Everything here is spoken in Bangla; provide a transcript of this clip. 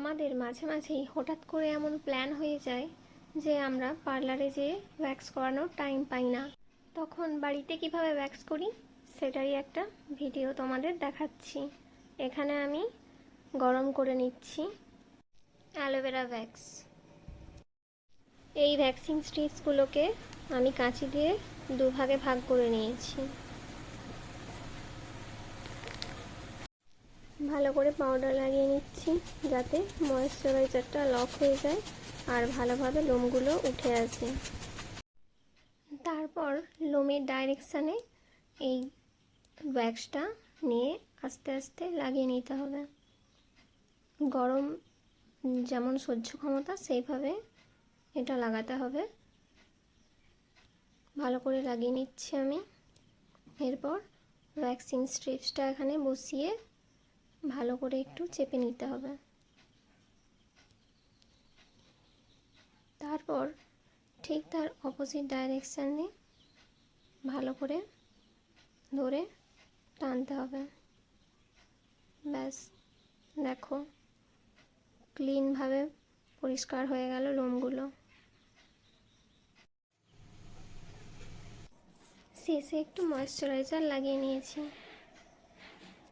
আমাদের মাঝে মাঝেই হঠাৎ করে এমন প্ল্যান হয়ে যায় যে আমরা পার্লারে যেয়ে ওয়্যাক্স করানোর টাইম পাই না। তখন বাড়িতে কীভাবে ওয়্যাক্স করি সেটারই একটা ভিডিও তোমাদের দেখাচ্ছি। এখানে আমি গরম করে নিচ্ছি অ্যালোভেরা ভ্যাক্স এই ভ্যাক্সিন স্ট্রিপসগুলোকে আমি কাঁচি দিয়ে দুভাগে ভাগ করে নিয়েছি। ভালো করে পাউডার লাগিয়ে নিচ্ছি যাতে ময়েশ্চারাইজারটা লক হয়ে যায় আর ভালোভাবে লোমগুলো উঠে আসে। তারপর লোমের ডাইরেকশানে এই ওয়্যাক্সটা নিয়ে আস্তে আস্তে লাগিয়ে নিতে হবে। গরম যেমন সহ্য ক্ষমতা সেইভাবে এটা লাগাতে হবে। ভালো করে লাগিয়ে নিচ্ছি আমি। এরপর ভ্যাকসিন স্ট্রিপসটা এখানে বসিয়ে ভালো করে একটু চেপে নিতে হবে। তারপর ঠিক তার অপোজিট ডাইরেকশানে ভালো করে ধরে টানতে হবে। ব্যাস, দেখো ক্লিনভাবে পরিষ্কার হয়ে গেল লোমগুলো শেষে একটু ময়েশ্চারাইজার লাগিয়ে নিয়েছি।